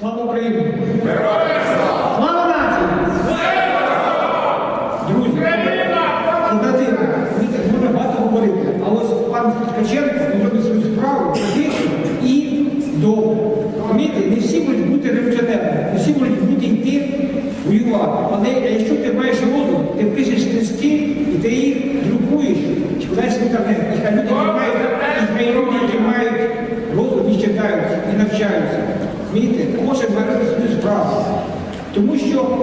Слава Україні! Слава нації! Друзі, брати, можна багато говорити, а ось пан Ткаченко зробить свою справу тихо і. Розумієте, не всі будуть бути революціонерами, не всі будуть бути йти воювати. Але якщо Кожен бере свою справу. Тому що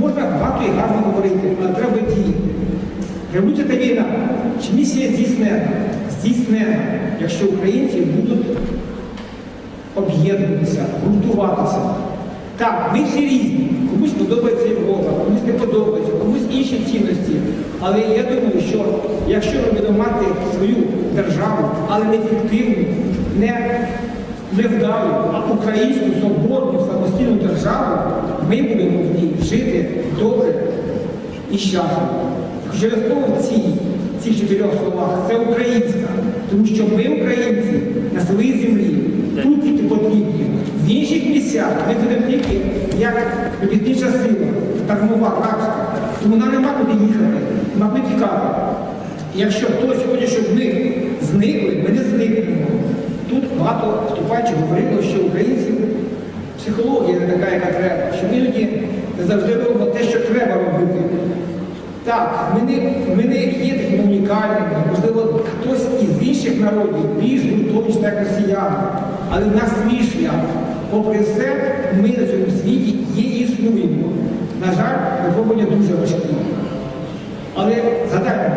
можна багато і гарно говорити, але треба діяти. Революція та війна. Чи місія здійснена? Здійснена, якщо українці будуть об'єднуватися, гуртуватися. Так, ми всі різні. Комусь подобається Європа, комусь не подобається, комусь інші цінності. Але я думаю, що якщо ми будемо мати свою державу, але не фіктивну, не невдалу, а українську соборну самостійну державу, ми будемо в ній жити добре і щасливо. Через в цій, цих чотирьох словах це українська, тому що ми, українці, на своїй землі, тут тільки потрібні. В інших місцях ми будемо тільки як робітнича сила, дармова, рабська. Тому нам нема куди їхати, нема куди тікати. Якщо хтось хоче, щоб ми зникли, ми не зникнемо. Тут багато вступаючих говорило, що українців психологія не така, яка треба, що іноді не завжди робимо те, що треба робити. Так, ми не, ми не є такими унікальними, можливо, хтось із інших народів більш гуртовність, як росіяни, але в нас свій. Попри все, ми на цьому світі є і існуємо. На жаль, випробування дуже важкі. Але згадаймо,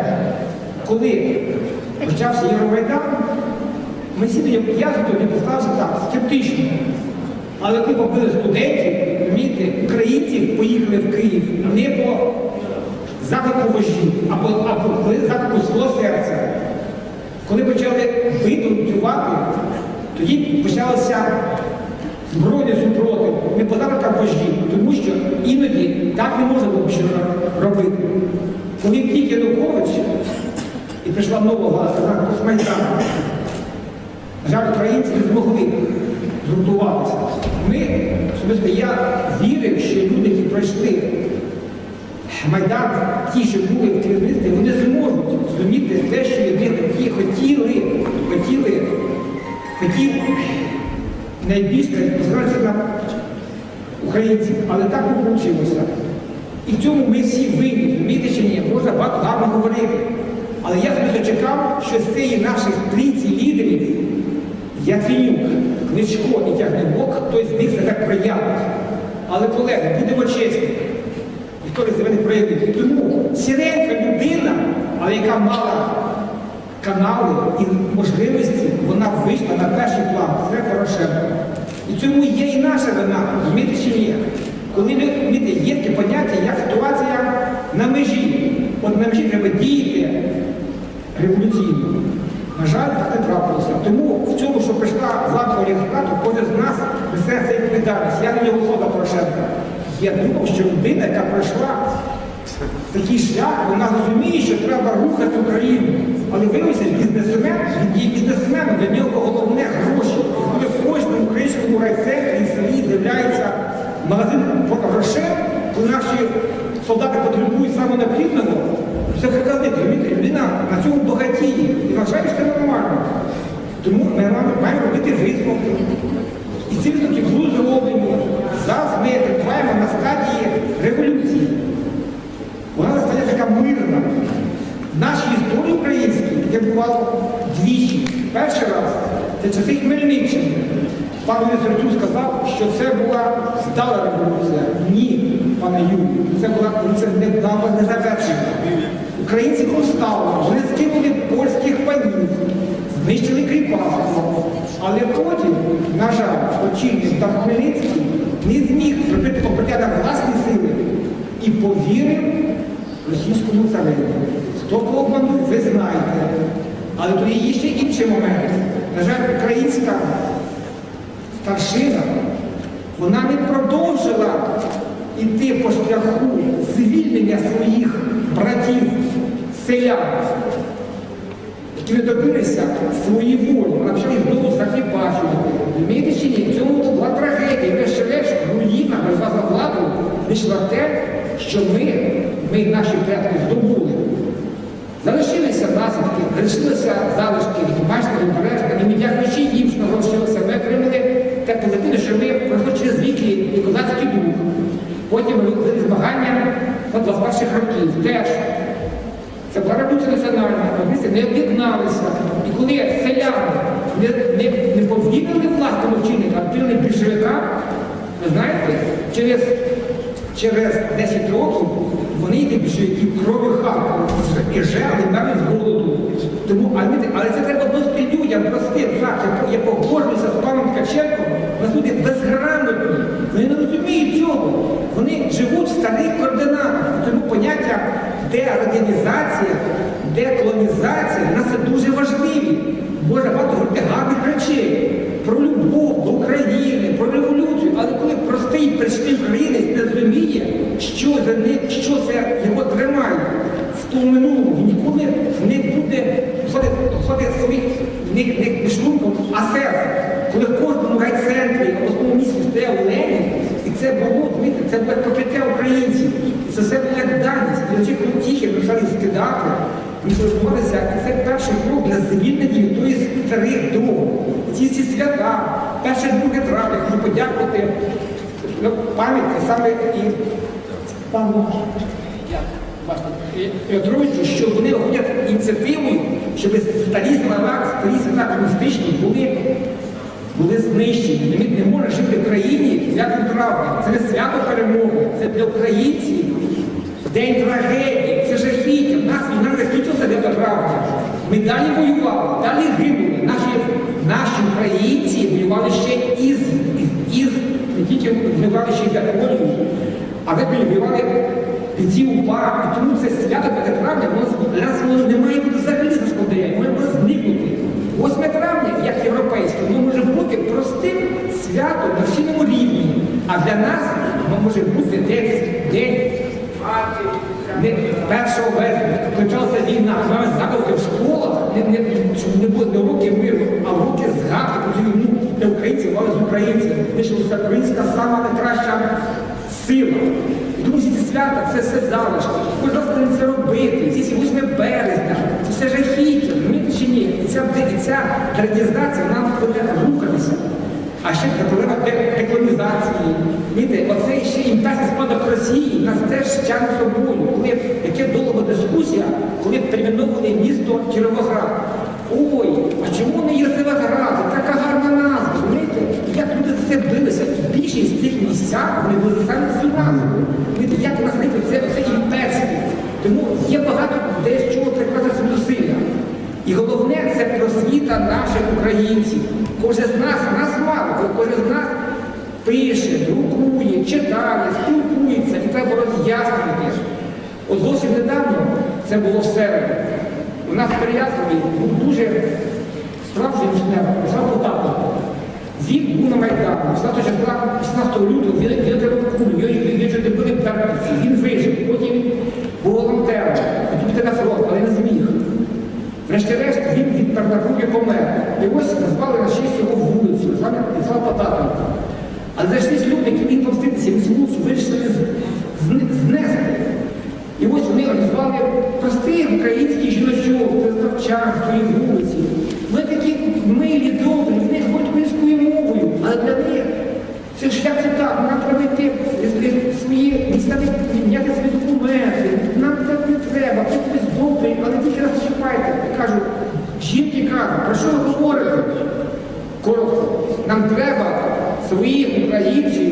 коли почався Євромайдан, ми всі тоді, я тоді поставився так, скептично. Але коли побили студентів, розумієте, українці поїхали в Київ не по вожі, або, або коли заклику свого серця. Коли почали витанцювати, тоді почалося збройний супротив, не по закликах вожі, тому що іноді так не можна було ще робити. Коли втік Янукович і прийшла нова влада, постмайдану, на жаль, українці не змогли згуртуватися. Ми, особисто я вірив, що люди, які пройшли Майдан, ті, що були в керівництві, вони зможуть зрозуміти те, що вони хотіли, хотіли, хотів найбільш позиратися на українців. Але так не вийшло. І в цьому ми всі винні, розумієте чи ні? Можна багато гарно говорити. Але я чекав, що з цієї наших лідерів Яценюк, Кличко і Тягнебок, хтось з них себе проявить. Але, колеги, будемо чесні, ніхто себе не проявив. Тому сіренька людина, але яка мала канали і можливості, вона вийшла на перший план. Це Порошенко. І цьому є і наша вина, розумієте чи ні? Коли ми є таке поняття, як ситуація на межі. От на межі треба діяти революційно. На жаль, так не трапилося. Тому в цьому, що прийшла влада олігархату, кожен з нас несе цей відповідальність. Я не за Порошенка. Я думав, що людина, яка пройшла такий шлях, вона розуміє, що треба рухати Україну. Але виявився бізнесмен, він є бізнесменом, для нього головне гроші. Коли в кожному українському райцентрі і селі з'являється магазин грошей, коли наші солдати потребують саме необхідного, це показник, розумієте, людина на цьому багатіє. І вважає, що це нормально. Тому ми маємо робити висновки. І ці висновки будуть зроблені. Зараз ми перебуваємо на стадії революції. Вона стає така мирна. В нашій історії українській таке бувало двічі. Перший раз це часи Хмельниччини. Пан Висерчук сказав, що це була стала революція. Ні, пане Юрію, це була це не, не завершена. Українці повстали, вони скинули польських панів, знищили кріпацтво. Але потім, на жаль, очільник та Хмельницький не зміг зробити власні сили і повірив російському цареві. Хто кого обманув, ви знаєте. Але тут є ще інший момент. На жаль, українська старшина, вона не продовжила йти по шляху звільнення своїх братів, селян, які не добилися свої волі, вони почали знову захибачувати. Вмієте чи ні? В цьому була трагедія. Врешті-решт руїна боротьба за владу вийшла те, що ми, ми наші предки здобули. Залишилися наслідки, залишилися залишки, які бачите, обережно, і як ночі їм, що залишилося, ми отримали те позитивне, що ми пройшли через віки і козацький дух. Потім змагання 21 років теж. Це була революція національна, не об'єдналися. І коли селяни не, не, не повірили власному вчиннику, а вірили більшовика, ви знаєте, через, через 10 років вони йти більшовики кров'ю Харкова і жили навіть з голоду. Тому, але, але це треба досити людям простим. Так, я, я погоджуюся з паном Ткаченком, у нас люди безграмотні, вони не розуміють цього. Вони живуть в старих дерадянізація, деколонізація для нас це дуже важливі. Можна багато говорити гарних речей про любов до України, про революцію, але коли простий прийшли українець не розуміє, що за ним, що це його тримає в ту минулому, він ніколи не буде ходити своїх не, не, не шлунком, а серцем. Коли в кожному райцентрі, в обласному місті стояв Ленін, і це було, знаєте, це було покриття українців. І це все було як даність. І оці крутіхи почали скидати, відсортуватися. І це перший крок для звільнення тої старих дому. Ці всі свята, перше друге травня, хочу подякувати ну, пам'яті саме і пану Петровичу, що вони виходять ініціативою, щоб старі слова, старі свята комуністичні були були знищені. Розумієте, Не може жити в країні свято травня. Це не свято перемоги, це для українців. День трагедії, це жахіття. В нас війна не закінчилася 9 травня. Ми далі воювали, далі гинули. Наші, наші українці воювали ще із, із, не тільки воювали ще за Полію, але воювали під ці УПА. І тому це свято 5 травня, для нас воно не має бути взагалі зашкодення, воно має зникнути. 8 травня, як європейське, воно може бути простим святом на всьому рівні. А для нас воно може бути день, день не 1 вересня, почалася війна, мали згадувати в школах, не, не, щоб не було не уроки миру, а уроки згадки про цю війну, де українці мали з українців. Знищилася українська сама найкраща сила. І ці свята це все залишки. Кожен раз повинен це робити. Ці всі 8 березня, це все жахіття, розумієте чи ні? І ця, і ця традизація нам буде рухатися. А ще проблема де- деколонізації. Оце ще імітація спадок Росії нас теж тягне собою. Кіровоград. Ой, а чому не Єрзевоград? Це така гарна назва. Знаєте, як люди це билися? Більшість з цих місцях вони були самі цю. Знаєте, як нас це, це імперське. Тому є багато де з чого прикласти зусилля. І головне це просвіта наших українців. Кожен з нас, нас мало, кожен з нас пише, друкує, читає, спілкується і треба роз'яснювати. От зовсім недавно це було в середу. У нас Переяславі був дуже справжній міснер, Слава Потапов. Він був на Майдані, 18 числа, 18 лютого він, отримав кулю, його він вже добили він вижив, потім був волонтером, потім піти на фронт, але не зміг. Врешті-решт він від Тарнакруги помер. І ось назвали на честь його вулицю, Слава Потапенка. Але зайшлись люди, які він помститися, він цю вулицю вирішили знести. І ось вони організували простих українських жіночок, представчан з тої вулиці. Вони такі милі, добрі, вони говорять українською мовою, але для них це шлях це так, нам треба йти е, свої міняти свої документи, нам так не треба, ви хтось добрий, але тільки раз чіпайте. Я кажу, жінки кажуть, про що ви говорите? Коротко, нам треба своїх українців,